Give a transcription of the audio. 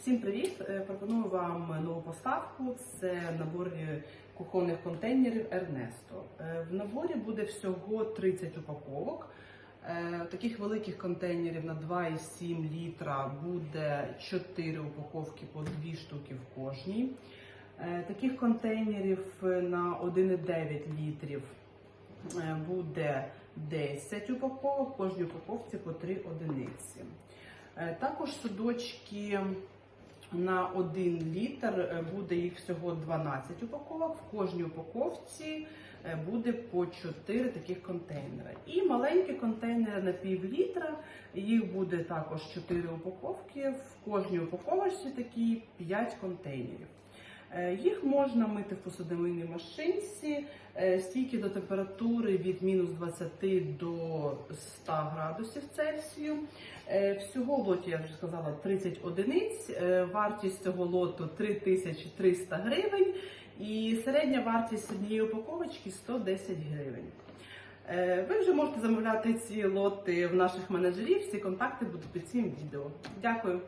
Всім привіт! Е, Пропоную вам нову поставку. Це набор е, кухонних контейнерів Ernesto. Е, В наборі буде всього 30 упаковок. Е, Таких великих контейнерів на 2,7 літра буде 4 упаковки по 2 штуки в кожній. Таких контейнерів на 1,9 літрів буде 10 упаковок, кожній упаковці по 3 одиниці. Також судочки на 1 літр е, буде їх всього 12 упаковок. В кожній упаковці е, буде по 4 таких контейнери. І маленькі контейнери на пів літра. Їх буде також 4 упаковки. В кожній упаковочці такі 5 контейнерів. Е, Їх можна мити в посудомийній машинці стійкі до температури від мінус 20 до 100 градусів Цельсію. Е, Всього в лоті, я вже сказала, 30 одиниць. Е, Вартість цього лоту 3300 гривень. І середня вартість однієї упаковочки 110 гривень. Е, Ви вже можете замовляти ці лоти в наших менеджерів. Всі контакти будуть під цим відео. Дякую.